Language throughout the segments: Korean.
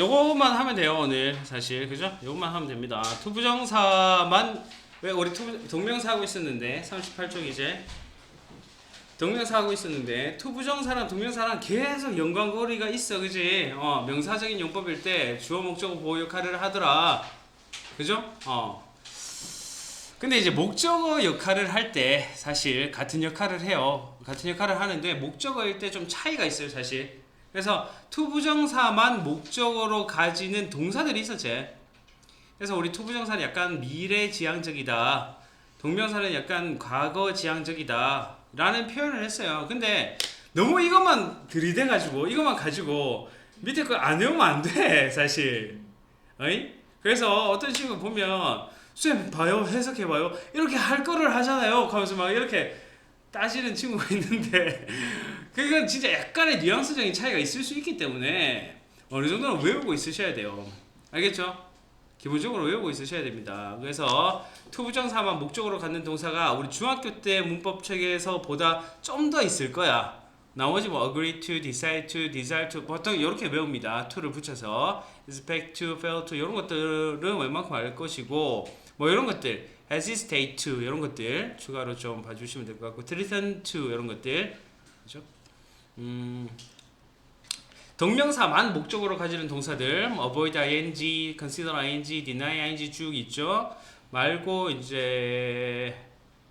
요것만 하면 돼요 오늘 사실 그죠? 요것만 하면 됩니다. 투부정사만 왜 우리 투부, 동명사 하고 있었는데 38쪽 이제 동명사 하고 있었는데 투부정사랑 동명사랑 계속 연관고리가 있어 그지? 어 명사적인 용법일 때 주어 목적어 보호 역할을 하더라 그죠? 어 근데 이제 목적어 역할을 할 때 사실 같은 역할을 해요 같은 역할을 하는데 목적어일 때 좀 차이가 있어요 사실 그래서 투부정사만 목적어로 가지는 동사들이 있었지. 그래서 우리 투부정사는 약간 미래지향적이다. 동명사는 약간 과거지향적이다. 라는 표현을 했어요. 근데 너무 이것만 들이대가지고 이것만 가지고 밑에 거 안 외우면 안 돼. 사실. 어이? 그래서 어떤 친구 보면 쌤 봐요 해석해봐요 이렇게 할 거를 하잖아요 하면서 막 이렇게 따지는 친구가 있는데 그건 진짜 약간의 뉘앙스적인 차이가 있을 수 있기 때문에 어느 정도는 외우고 있으셔야 돼요. 알겠죠? 기본적으로 외우고 있으셔야 됩니다. 그래서 투부정사만 목적으로 갖는 동사가 우리 중학교 때 문법 책에서 보다 좀 더 있을 거야. 나머지 뭐 agree to, decide to, desire to 보통 이렇게 외웁니다. to를 붙여서 expect to, fail to 이런 것들은 웬만큼 알 것이고 뭐 이런 것들 hesitate to 이런 것들 추가로 좀 봐주시면 될 것 같고 threaten to 이런 것들 그죠? 음, 동명사만 목적으로 가지는 동사들 뭐 avoid ing, consider ing, deny ing 쭉 있죠. 말고 이제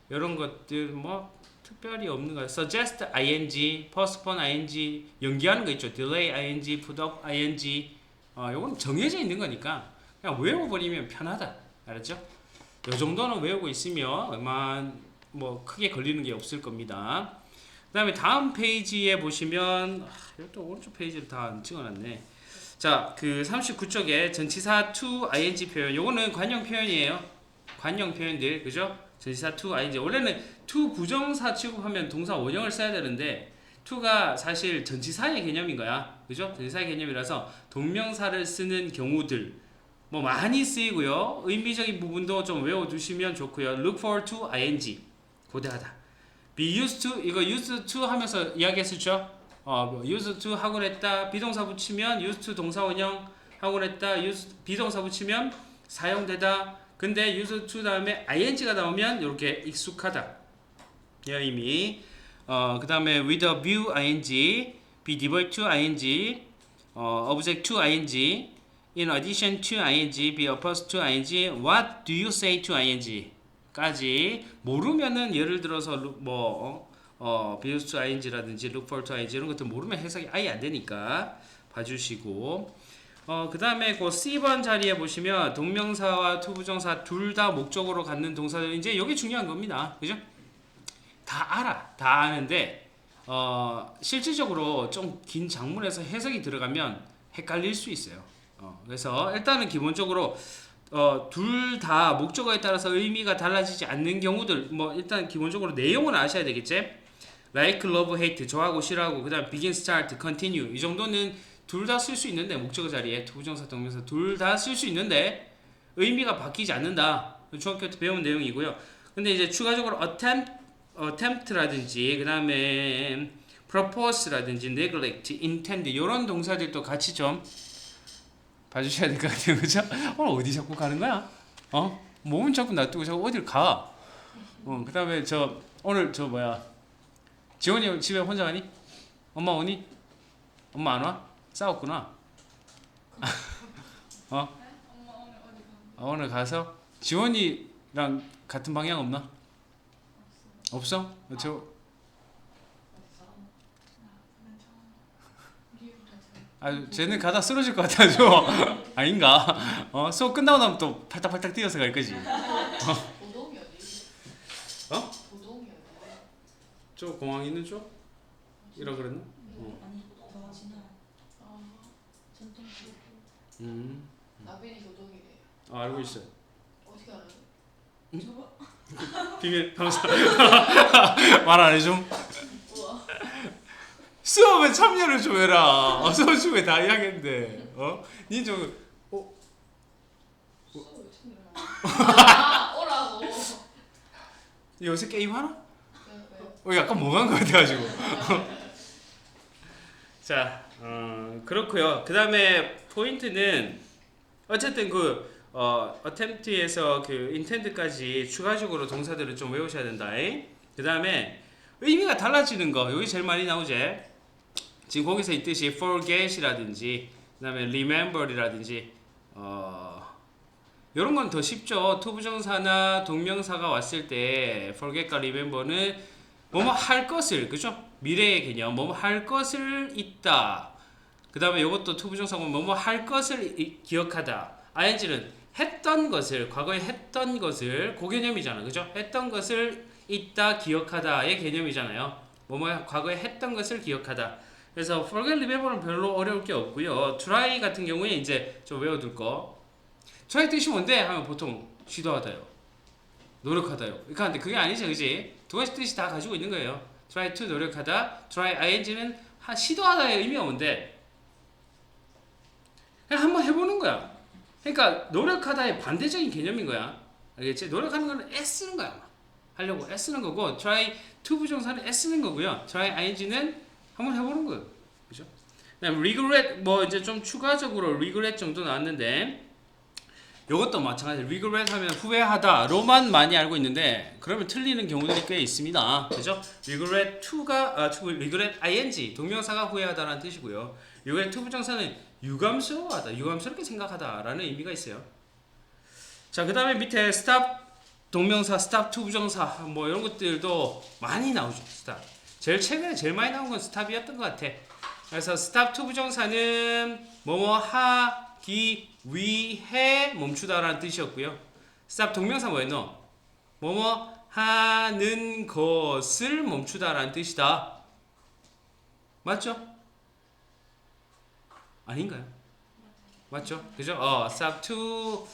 이런 것들 뭐 특별히 없는 거 suggest ing, postpone ing 연기하는 거 있죠. delay ing, put up ing 어, 요건 정해져 있는 거니까 그냥 외워버리면 편하다. 알았죠? 요 정도는 외우고 있으면 웬만 뭐 크게 걸리는 게 없을 겁니다. 그 다음에 다음 페이지에 보시면 아, 이것도 오른쪽 페이지를 다안 찍어놨네. 자, 그 39쪽에 전치사 to ing 표현. 요거는 관용 표현이에요. 관용 표현들, 그죠? 전치사 to ing. 원래는 to 부정사 취급하면 동사 원형을 써야 되는데 to가 사실 전치사의 개념인 거야. 그죠? 전치사의 개념이라서 동명사를 쓰는 경우들 뭐 많이 쓰이고요. 의미적인 부분도 좀 외워두시면 좋고요. look forward to ing. 고대하다. be used to 이거 used to 하면서 이야기했었죠. 어, 뭐 used to 하고 그랬다. 비동사 붙이면 used to 동사 원형 하고 그랬다. used 비동사 붙이면 사용되다. 근데 used to 다음에 ing가 나오면 이렇게 익숙하다. 이 의미. 어, 그 다음에 with a view ing, be devoid to ing, 어, object to ing, in addition to ing, be opposed to ing, what do you say to ing? 까지 모르면은 예를 들어서 루- 뭐 어, 어 be used to ing라든지 look forward to ing 이런 것들 모르면 해석이 아예 안 되니까 봐주시고 어 그 다음에 그 C번 자리에 보시면 동명사와 투부정사 둘 다 목적으로 갖는 동사들 이제 여기 중요한 겁니다. 그죠? 다 알아. 다 아는데 어 실질적으로 좀 긴 장문에서 해석이 들어가면 헷갈릴 수 있어요. 어 그래서 일단은 기본적으로 어, 둘 다 목적어에 따라서 의미가 달라지지 않는 경우들 뭐 일단 기본적으로 내용은 아셔야 되겠지? Like, love, hate 좋아하고 싫어하고 그 다음 begin, start, continue 이 정도는 둘 다 쓸 수 있는데 목적어 자리에 투부정사, 동명사 둘 다 쓸 수 있는데 의미가 바뀌지 않는다 중학교 때 배운 내용이고요 근데 이제 추가적으로 attempt, attempt라든지 그 다음에 propose라든지 neglect, intend 이런 동사들도 같이 좀 봐주셔야 될 것 같아요, 그죠? 오늘 어디 자꾸 가는 거야? 어? 몸은 자꾸 놔두고 자꾸 어딜 가? 어, 그 다음에 저 오늘 저 뭐야? 지원이 집에 혼자 가니? 엄마 오니? 엄마 안 와? 싸웠구나. 어? 어, 오늘 가서 지원이랑 같은 방향 없나? 없어? 저 아, 쟤는 가다 쓰러질 것 같아가지고 아닌가? 어, 수업 끝나고 나면 또 팔딱팔딱 뛰어서 갈 거지. 어? 어디? 저 공항 있는 쪽? 이라 그랬나? 어. 아니 더 지나 아, 전통 기록 음, 나빈이 도동이래. 아, 알고 있어요. 어떻게 알아요? 저거 비밀 감사. 말안 해줌. 우와. 수업에 참여를 좀 해라. 어, 수업 중에 다 이야기했는데, 어? 니좀 수업 왜 챙겨라? 아, 오라고. 요새 게임 하나? 왜, 왜? 어, 약간 멍한 것 같아가지고. 자, 어, 그렇고요. 그 다음에 포인트는 어쨌든 그 어, attempt에서 그 intent까지 추가적으로 동사들을 좀 외우셔야 된다. 그 다음에 의미가 달라지는 거 여기 제일 많이 나오지. 지금 거기서 있듯이 forget이라든지 그 다음에 remember이라든지 어, 이런 건 더 쉽죠. 투부정사나 동명사가 왔을 때 forget과 remember는 뭐뭐 할 것을 그죠? 미래의 개념 뭐뭐 할 것을 있다. 그 다음에 이것도 투부정사고 뭐뭐 할 것을 이- 기억하다. ing는 했던 것을 과거에 했던 것을 그 개념이잖아, 그죠? 했던 것을 있다 기억하다의 개념이잖아요. 뭐뭐 과거에 했던 것을 기억하다. 그래서 forget, remember는 별로 어려울 게 없고요. try 같은 경우에 이제 좀 외워둘 거. try 뜻이 뭔데? 하면 보통 시도하다요. 노력하다요. 그러니까 근데 그게 아니죠, 그지? 두 가지 뜻이 다 가지고 있는 거예요. try to 노력하다, try ing는 하, 시도하다의 의미가 뭔데? 그냥 한번 해보는 거야. 그러니까 노력하다의 반대적인 개념인 거야. 알겠지? 노력하는 거는 애쓰는 거야. 하려고 애쓰는 거고 try to 부정사는 애쓰는 거고요. try ing는 한번 해보는 거예요. 그죠? 그다음 regret 뭐 이제 좀 추가적으로 regret 정도 나왔는데 이것도 마찬가지. regret 하면 후회하다로만 많이 알고 있는데 그러면 틀리는 경우들이 꽤 있습니다. 그죠? regret to가 아 regret ing 동명사가 후회하다라는 뜻이고요. regret 부정사는 유감스러워하다, 유감스럽게 생각하다라는 의미가 있어요. 자, 그다음에 밑에 stop 동명사, stop to 부정사 뭐 이런 것들도 많이 나오죠. stop. 제일 최근에 제일 많이 나온 건 stop이었던 것 같아. 그래서 stop to 부정사는 뭐뭐 하기 위해 멈추다라는 뜻이었고요. stop 동명사 뭐였노? 뭐뭐 하는 것을 멈추다라는 뜻이다. 맞죠? 아닌가요? 맞죠? 그죠? 어, stop to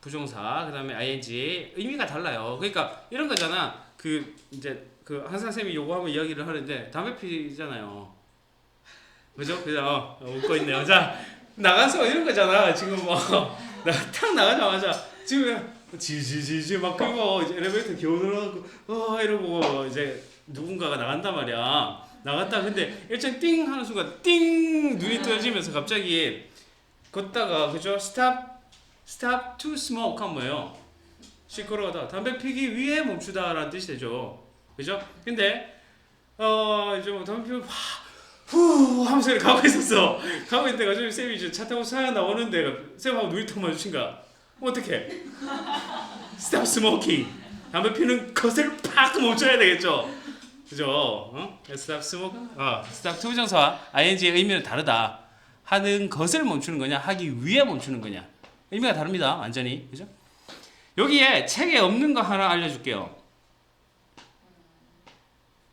부정사 그 다음에 ing 의미가 달라요. 그러니까 이런 거잖아. 그 이제 그 항상 쌤이 요거하고 이야기를 하는데 담배 피잖아요. 그죠? 그죠? 어, 웃고 있네요. 자 나가서 이런 거잖아. 지금 뭐나탁 나가자마자 지금 지지지지 막 그리고 이제 엘리베이터 겨우 늘어가고 어 이러고 이제 누군가가 나간단 말이야. 나갔다 근데 일정 띵 하는 순간 띵 눈이 떠지면서 갑자기 걷다가 그죠? 스탑 스탑 to smoke 하면 뭐예요? 시끄러워다. 담배 피기 위해 멈추다라는 뜻이 되죠. 그죠? 근데 어 이제 뭐 담배 피우고 후 하면서 이렇게 가고 있었어. 가고 있는데 가지고 쌤이 이제 차 타고 사 나오는데 쌤하고 눈이 턱 마주친 거야. 어떻게? 스탑 스모킹. 담배 피는 것을 팍 멈춰야 되겠죠. 그죠? 어? 스탑 스모크. 어, 스탑 투부정사와 ing의 의미는 다르다. 하는 것을 멈추는 거냐, 하기 위해 멈추는 거냐. 의미가 다릅니다. 완전히. 그죠? 여기에 책에 없는 거 하나 알려줄게요.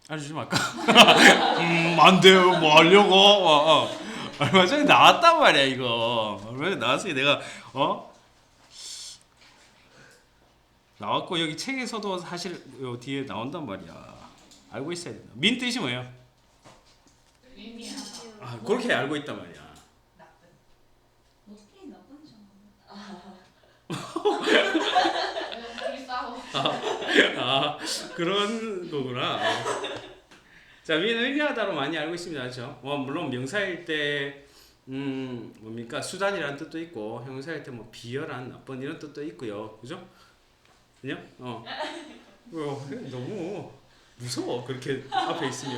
알려주지 말까? 음, 안 돼요. 뭐 하려고? 어, 어. 얼마 전에 나왔단 말이야, 이거. 얼마 전에 나왔으니 내가, 어? 나왔고, 여기 책에서도 사실 요 뒤에 나온단 말이야. 알고 있어야 된다. 민 뜻이 뭐예요? 아, 그렇게 알고 있단 말이야. 어떻게 나쁜 점? 아 그런 거구나. 자, 위는 의미하다로 많이 알고 있습니다, 그렇죠? 뭐 물론 명사일 때 음, 뭡니까 수단이라는 뜻도 있고 형사일 때 뭐 비열한 나쁜 이런 뜻도 있고요, 그죠? 그죠? 어. 어, 너무 무서워 그렇게 앞에 있으면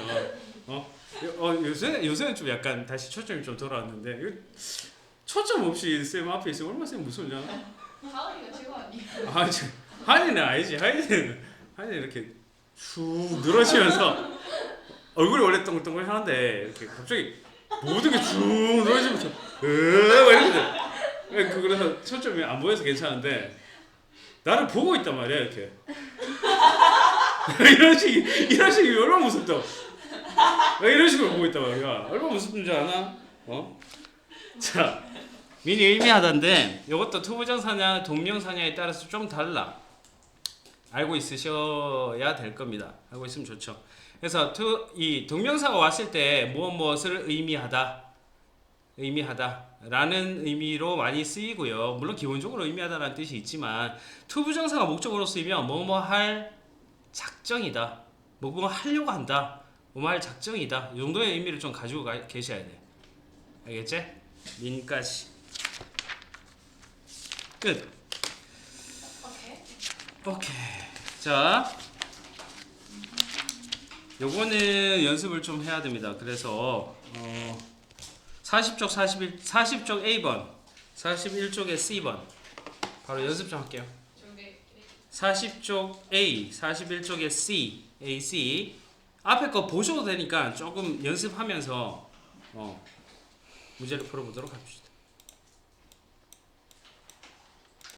어, 어 요새 요새는 좀 약간 다시 초점이 좀 돌아왔는데 이거 초점 없이 쌤 앞에 있으면 얼마나 쌤 알아? 하은이가 최고 아니야? 아, 저, 한이는 아니지. 한이는 한이는 이렇게 쭉 늘어지면서 얼굴이 원래 동글동글 하는데 이렇게 갑자기 모든 게쭉 늘어지면서 으막 그 그래서 초점이 안 보여서 괜찮은데 나를 보고 있단 말이야 이렇게 이런 식 이런 식이 얼마나 무섭다. 이런 식으로 보고 있단 말이야. 얼마나 무섭은 줄 아나? 어? 자. 미니 의미하다인데 이것도 투부정사냐 동명사냐에 따라서 좀 달라. 알고 있으셔야 될 겁니다. 알고 있으면 좋죠. 그래서 투, 이 동명사가 왔을 때 무엇 무엇을 의미하다, 의미하다라는 의미로 많이 쓰이고요. 물론 기본적으로 의미하다라는 뜻이 있지만 투부정사가 목적으로 쓰이면 뭐뭐 할 작정이다, 뭐뭐 하려고 한다, 뭐뭐 할 작정이다 이 정도의 의미를 좀 가지고 가, 계셔야 돼. 알겠지? 민까지 끝 오케이. 오케이 자 요거는 연습을 좀 해야 됩니다 그래서 어 40쪽 41 40쪽 A번 41쪽에 C번 바로 연습 좀 할게요 준비. 40쪽 A, 41쪽에 C, A, C. 앞에 거 보셔도 되니까 조금 연습하면서 어, 문제를 풀어보도록 합시다.